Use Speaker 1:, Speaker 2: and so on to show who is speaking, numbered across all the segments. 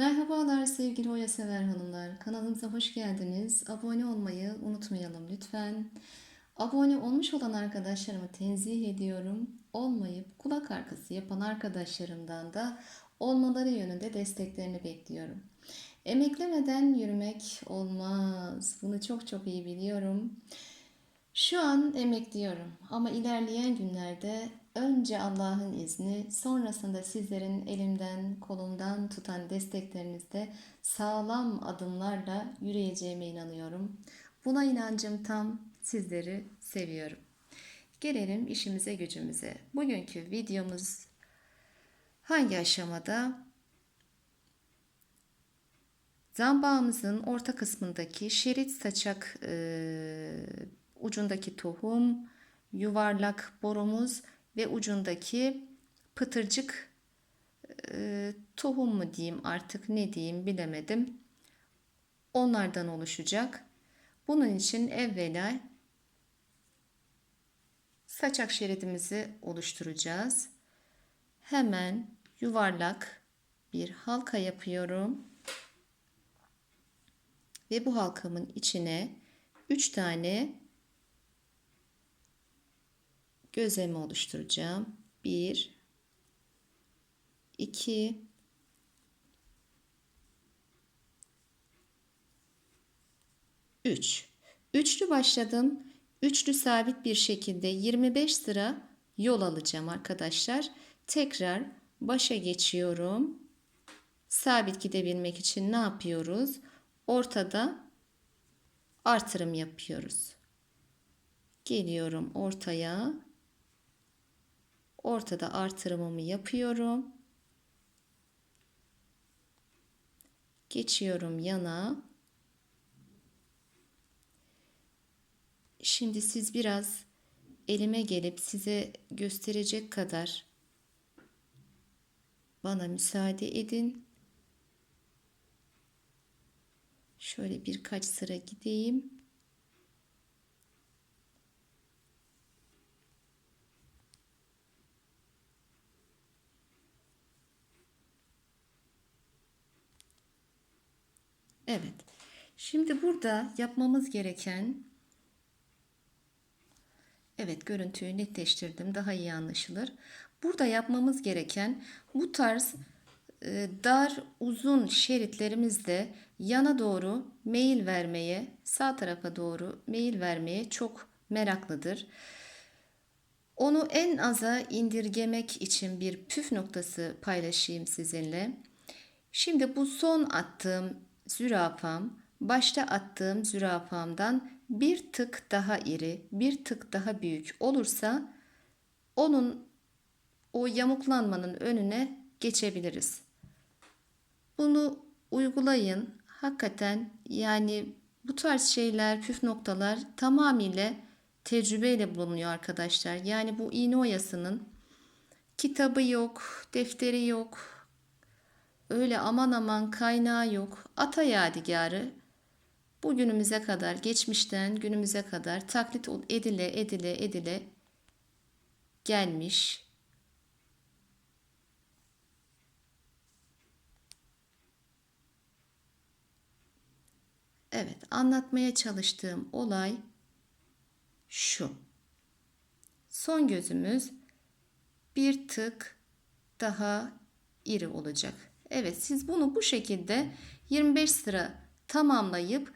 Speaker 1: Merhabalar sevgili Oya Sever hanımlar. Kanalımıza hoş geldiniz. Abone olmayı unutmayalım lütfen. Abone olmuş olan arkadaşlarımı tenzih ediyorum. Olmayıp kulak arkası yapan arkadaşlarımdan da olmaları yönünde desteklerini bekliyorum. Emeklemeden yürümek olmaz. Bunu çok çok iyi biliyorum. Şu an emekliyorum ama ilerleyen günlerde önce Allah'ın izni, sonrasında sizlerin elimden, kolumdan tutan desteklerinizde sağlam adımlarla yürüyeceğime inanıyorum. Buna inancım tam. Sizleri seviyorum. Gelelim işimize gücümüze. Bugünkü videomuz hangi aşamada? Zambağımızın orta kısmındaki şerit saçak e, ucundaki tohum, yuvarlak borumuz ve ucundaki pıtırcık e, tohum mu diyeyim artık ne diyeyim bilemedim. Onlardan oluşacak. Bunun için evvela saçak şeridimizi oluşturacağız. Hemen yuvarlak bir halka yapıyorum. Ve bu halkamın içine 3 tane gözleme oluşturacağım. 1 2 3 Üçlü başladım. Üçlü sabit bir şekilde 25 sıra yol alacağım arkadaşlar. Tekrar başa geçiyorum. Sabit gidebilmek için ne yapıyoruz? Ortada artırım yapıyoruz. Geliyorum ortaya. Ortada artırımımı yapıyorum. Geçiyorum yana. Şimdi siz biraz elime gelip size gösterecek kadar bana müsaade edin. Şöyle birkaç sıra gideyim. Evet. Şimdi burada yapmamız gereken Evet görüntüyü netleştirdim. Daha iyi anlaşılır. Burada yapmamız gereken bu tarz e, dar uzun şeritlerimizde yana doğru meyil vermeye, sağ tarafa doğru meyil vermeye çok meraklıdır. Onu en aza indirgemek için bir püf noktası paylaşayım sizinle. Şimdi bu son attığım zürafam başta attığım zürafamdan bir tık daha iri, bir tık daha büyük olursa onun o yamuklanmanın önüne geçebiliriz. Bunu uygulayın. Hakikaten yani bu tarz şeyler, püf noktalar tamamıyla tecrübeyle bulunuyor arkadaşlar. Yani bu iğne oyasının kitabı yok, defteri yok, öyle aman aman kaynağı yok. Ata yadigarı bugünümüze kadar, geçmişten günümüze kadar taklit edile edile edile gelmiş. Evet, anlatmaya çalıştığım olay şu. Son gözümüz bir tık daha iri olacak. Evet, siz bunu bu şekilde 25 sıra tamamlayıp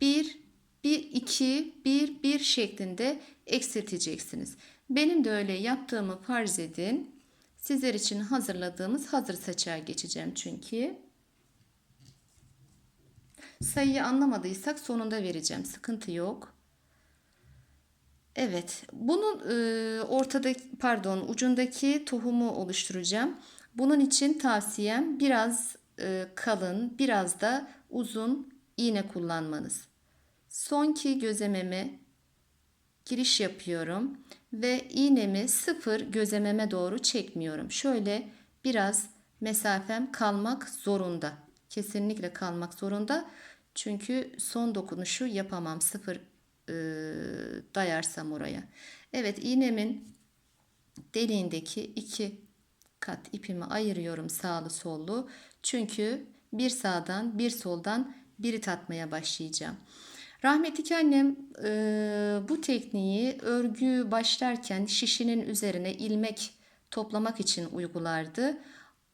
Speaker 1: 1 1 2 1 1 şeklinde eksilteceksiniz. Benim de öyle yaptığımı farz edin. Sizler için hazırladığımız hazır saçağa geçeceğim çünkü. Sayıyı anlamadıysak sonunda vereceğim. Sıkıntı yok. Evet, bunun e, ortadaki pardon ucundaki tohumu oluşturacağım. Bunun için tavsiyem biraz e, kalın, biraz da uzun iğne kullanmanız. Sonki gözememe giriş yapıyorum ve iğnemi sıfır gözememe doğru çekmiyorum. Şöyle biraz mesafem kalmak zorunda. Kesinlikle kalmak zorunda. Çünkü son dokunuşu yapamam. Sıfır e, dayarsam oraya. Evet iğnemin deliğindeki iki kat ipimi ayırıyorum sağlı sollu. Çünkü bir sağdan bir soldan birit atmaya başlayacağım. Rahmetli annem e, bu tekniği örgü başlarken şişinin üzerine ilmek toplamak için uygulardı.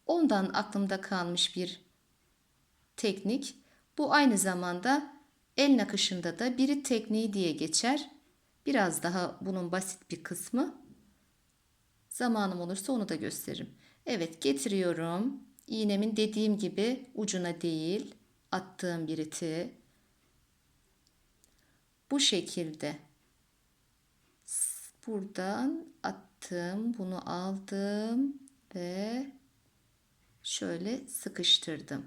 Speaker 1: Ondan aklımda kalmış bir teknik. Bu aynı zamanda el nakışında da birit tekniği diye geçer. Biraz daha bunun basit bir kısmı. Zamanım olursa onu da gösteririm. Evet getiriyorum. İğnemin dediğim gibi ucuna değil attığım biriti bu şekilde. Buradan attım bunu aldım ve şöyle sıkıştırdım.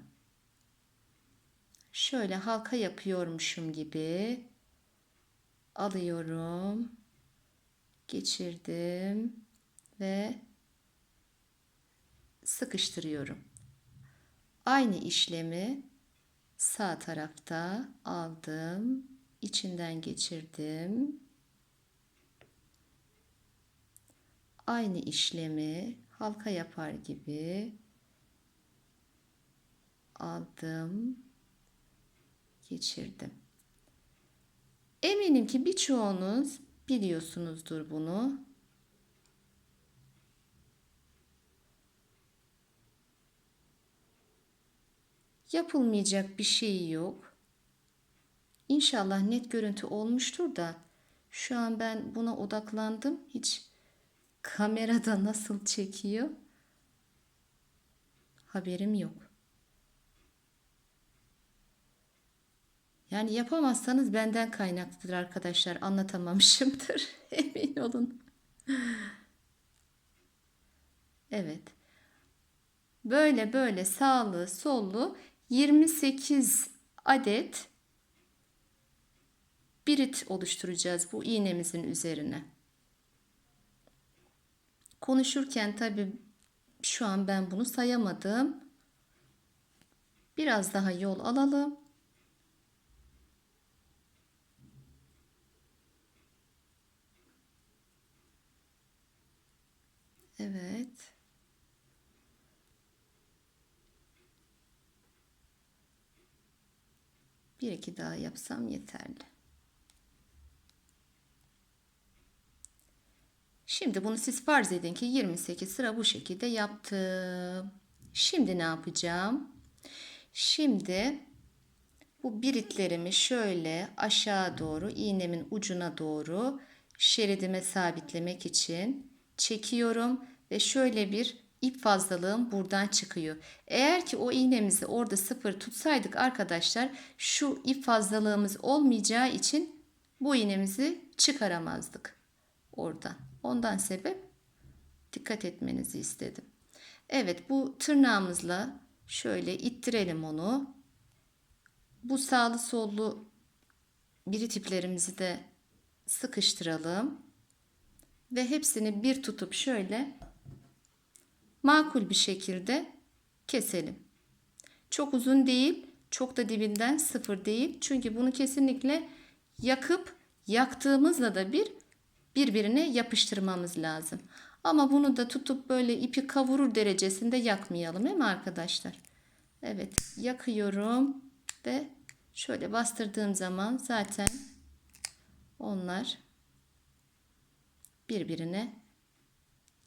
Speaker 1: Şöyle halka yapıyormuşum gibi alıyorum geçirdim ve sıkıştırıyorum aynı işlemi sağ tarafta aldım içinden geçirdim. Aynı işlemi halka yapar gibi aldım, geçirdim. Eminim ki birçoğunuz biliyorsunuzdur bunu. Yapılmayacak bir şey yok. İnşallah net görüntü olmuştur da şu an ben buna odaklandım. Hiç kamerada nasıl çekiyor haberim yok. Yani yapamazsanız benden kaynaklıdır arkadaşlar. Anlatamamışımdır. Emin olun. Evet. Böyle böyle sağlı sollu 28 adet birit oluşturacağız bu iğnemizin üzerine. Konuşurken tabi şu an ben bunu sayamadım. Biraz daha yol alalım. Evet. Bir iki daha yapsam yeterli. Şimdi bunu siz farz edin ki 28 sıra bu şekilde yaptım. Şimdi ne yapacağım? Şimdi bu biritlerimi şöyle aşağı doğru iğnemin ucuna doğru şeridime sabitlemek için çekiyorum ve şöyle bir ip fazlalığım buradan çıkıyor. Eğer ki o iğnemizi orada sıfır tutsaydık arkadaşlar şu ip fazlalığımız olmayacağı için bu iğnemizi çıkaramazdık oradan. Ondan sebep dikkat etmenizi istedim. Evet bu tırnağımızla şöyle ittirelim onu. Bu sağlı sollu biri tiplerimizi de sıkıştıralım. Ve hepsini bir tutup şöyle makul bir şekilde keselim. Çok uzun değil, çok da dibinden sıfır değil. Çünkü bunu kesinlikle yakıp yaktığımızda da bir birbirine yapıştırmamız lazım. Ama bunu da tutup böyle ipi kavurur derecesinde yakmayalım değil mi arkadaşlar? Evet yakıyorum ve şöyle bastırdığım zaman zaten onlar birbirine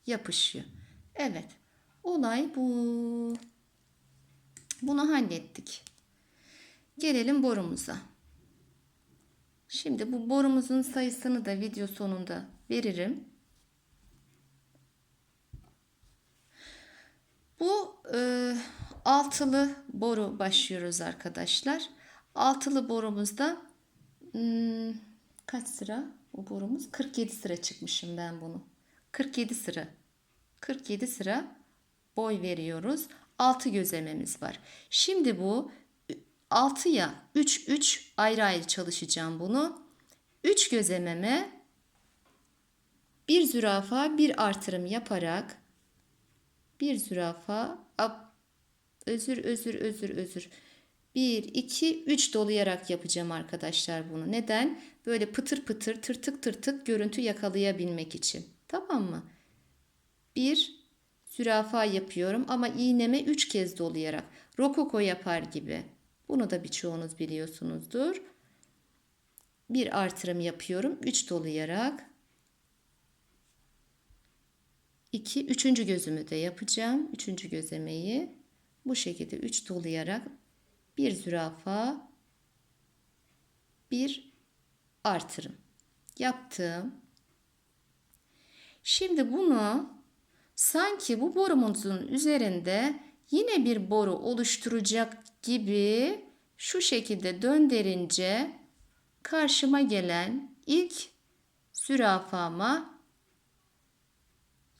Speaker 1: yapışıyor. Evet olay bu. Bunu hallettik. Gelelim borumuza. Şimdi bu borumuzun sayısını da video sonunda veririm. Bu e, altılı boru başlıyoruz arkadaşlar. Altılı borumuzda hmm, kaç sıra bu borumuz? 47 sıra çıkmışım ben bunu. 47 sıra. 47 sıra boy veriyoruz. 6 gözlememiz var. Şimdi bu 6'ya 3 3 ayrı ayrı çalışacağım bunu. 3 gözlememe bir zürafa bir artırım yaparak bir zürafa özür özür özür özür 1 2 3 dolayarak yapacağım arkadaşlar bunu. Neden? Böyle pıtır pıtır tırtık tırtık görüntü yakalayabilmek için. Tamam mı? Bir zürafa yapıyorum ama iğneme 3 kez dolayarak rokoko yapar gibi. Bunu da birçoğunuz biliyorsunuzdur. Bir artırım yapıyorum 3 dolayarak. 2 üçüncü gözümü de yapacağım. Üçüncü gözemeyi bu şekilde 3 dolayarak bir zürafa bir artırım yaptım. Şimdi bunu sanki bu borumuzun üzerinde yine bir boru oluşturacak gibi şu şekilde döndürünce karşıma gelen ilk zürafama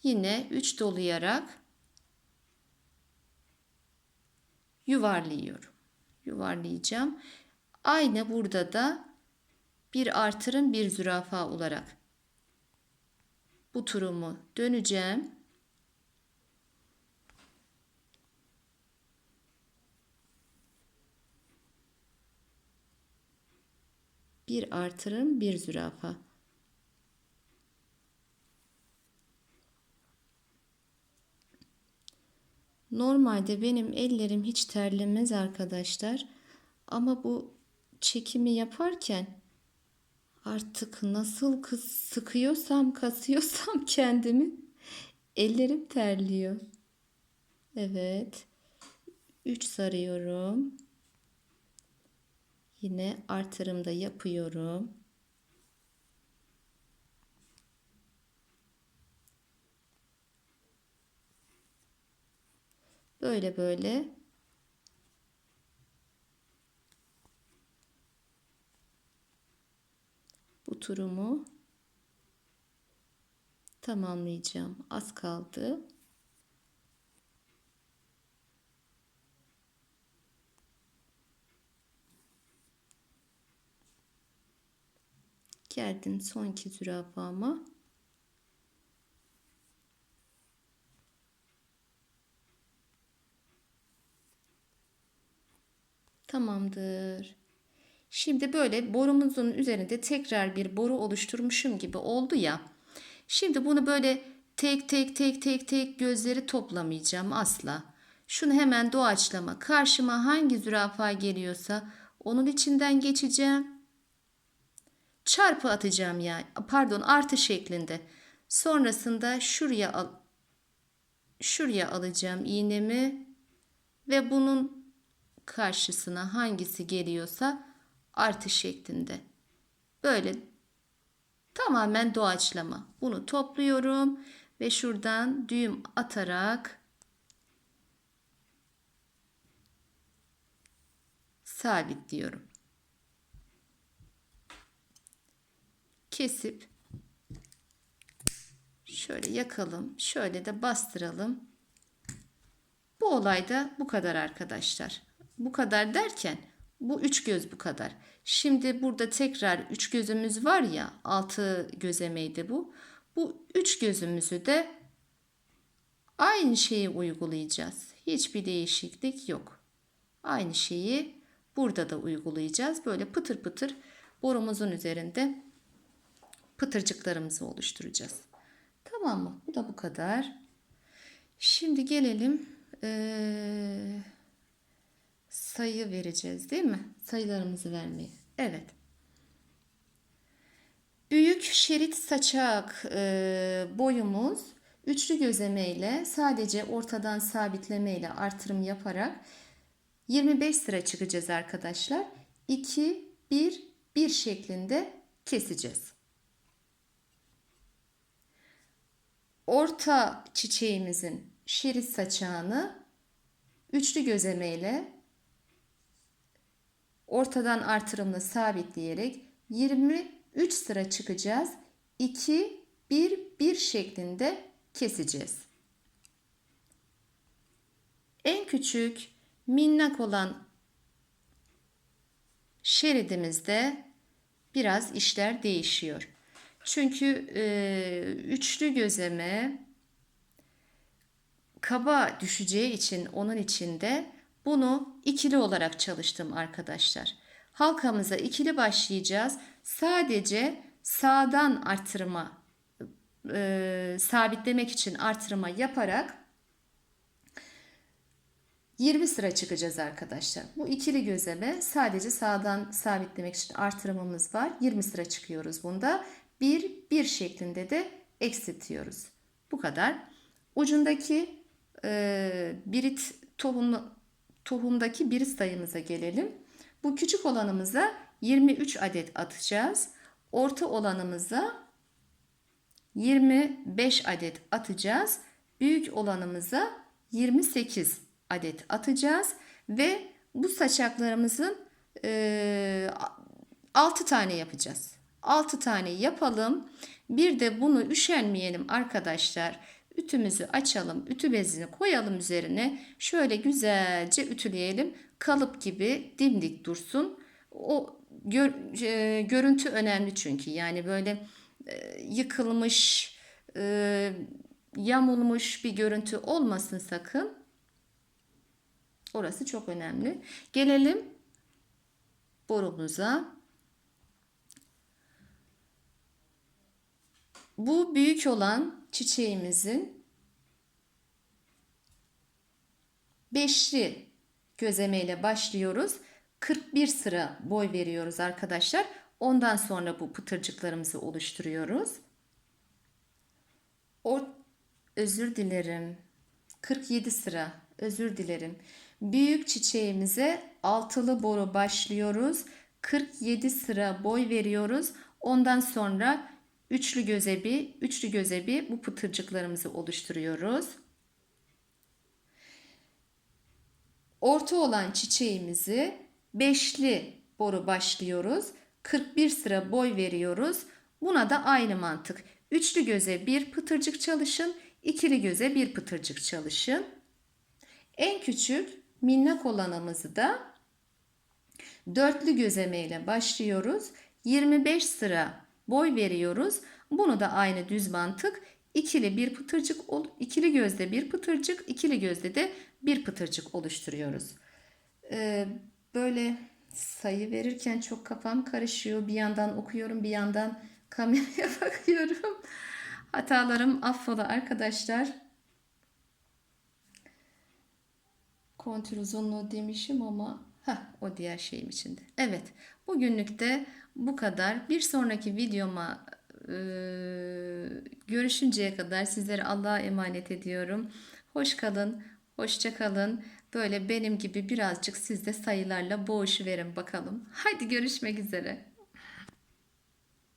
Speaker 1: yine 3 dolayarak yuvarlıyorum. Yuvarlayacağım. Aynı burada da bir artırım bir zürafa olarak bu turumu döneceğim. Bir artırım bir zürafa. Normalde benim ellerim hiç terlemez arkadaşlar. Ama bu çekimi yaparken artık nasıl sıkıyorsam kasıyorsam kendimi ellerim terliyor. Evet. 3 sarıyorum. Yine artırımda yapıyorum. Böyle böyle bu turumu tamamlayacağım. Az kaldı. Geldim son iki zürafama. Tamamdır. Şimdi böyle borumuzun üzerinde tekrar bir boru oluşturmuşum gibi oldu ya. Şimdi bunu böyle tek tek tek tek tek gözleri toplamayacağım asla. Şunu hemen doğaçlama. Karşıma hangi zürafa geliyorsa onun içinden geçeceğim. Çarpı atacağım yani. Pardon artı şeklinde. Sonrasında şuraya al şuraya alacağım iğnemi ve bunun karşısına hangisi geliyorsa artış şeklinde. Böyle tamamen doğaçlama. Bunu topluyorum ve şuradan düğüm atarak sabitliyorum. Kesip şöyle yakalım. Şöyle de bastıralım. Bu olayda bu kadar arkadaşlar. Bu kadar derken bu üç göz bu kadar. Şimdi burada tekrar üç gözümüz var ya altı gözemeydi bu. Bu üç gözümüzü de aynı şeyi uygulayacağız. Hiçbir değişiklik yok. Aynı şeyi burada da uygulayacağız. Böyle pıtır pıtır borumuzun üzerinde pıtırcıklarımızı oluşturacağız. Tamam mı? Bu da bu kadar. Şimdi gelelim ee, sayı vereceğiz değil mi? Sayılarımızı vermeye. Evet. Büyük şerit saçak e, boyumuz üçlü gözleme ile sadece ortadan sabitleme ile artırım yaparak 25 sıra çıkacağız arkadaşlar. 2 1 1 şeklinde keseceğiz. Orta çiçeğimizin şerit saçağını üçlü gözleme ortadan artırımla sabitleyerek 23 sıra çıkacağız. 2 1 1 şeklinde keseceğiz. En küçük minnak olan şeridimizde biraz işler değişiyor. Çünkü e, üçlü gözeme kaba düşeceği için onun içinde bunu ikili olarak çalıştım arkadaşlar. Halkamıza ikili başlayacağız. Sadece sağdan artırma e, sabitlemek için artırma yaparak 20 sıra çıkacağız arkadaşlar. Bu ikili gözeme sadece sağdan sabitlemek için artırmamız var. 20 sıra çıkıyoruz bunda. 1 1 şeklinde de eksiltiyoruz. Bu kadar. Ucundaki e, birit tohum, tohumdaki birit sayımıza gelelim. Bu küçük olanımıza 23 adet atacağız. Orta olanımıza 25 adet atacağız. Büyük olanımıza 28 adet atacağız ve bu saçaklarımızın e, 6 tane yapacağız. 6 tane yapalım. Bir de bunu üşenmeyelim arkadaşlar. Ütümüzü açalım. Ütü bezini koyalım üzerine. Şöyle güzelce ütüleyelim. Kalıp gibi dimdik dursun. O gör, e, görüntü önemli çünkü. Yani böyle e, yıkılmış, e, yamulmuş bir görüntü olmasın sakın. Orası çok önemli. Gelelim borumuza. Bu büyük olan çiçeğimizin beşli gözemeyle başlıyoruz. 41 sıra boy veriyoruz arkadaşlar. Ondan sonra bu pıtırcıklarımızı oluşturuyoruz. Or özür dilerim. 47 sıra. Özür dilerim. Büyük çiçeğimize altılı boru başlıyoruz. 47 sıra boy veriyoruz. Ondan sonra üçlü gözebi, üçlü gözebi bu pıtırcıklarımızı oluşturuyoruz. Orta olan çiçeğimizi beşli boru başlıyoruz. 41 sıra boy veriyoruz. Buna da aynı mantık. Üçlü göze bir pıtırcık çalışın. ikili göze bir pıtırcık çalışın. En küçük minnak olanımızı da dörtlü gözeme ile başlıyoruz. 25 sıra boy veriyoruz. Bunu da aynı düz mantık ikili bir pıtırcık ikili gözde bir pıtırcık ikili gözde de bir pıtırcık oluşturuyoruz. Ee, böyle sayı verirken çok kafam karışıyor. Bir yandan okuyorum bir yandan kameraya bakıyorum. Hatalarım affola arkadaşlar. Kontür uzunluğu demişim ama heh, o diğer şeyim içinde. Evet bugünlük de bu kadar. Bir sonraki videoma e, görüşünceye kadar sizlere Allah'a emanet ediyorum. Hoş kalın, hoşça kalın. Böyle benim gibi birazcık siz de sayılarla boğuşu verin bakalım. Haydi görüşmek üzere.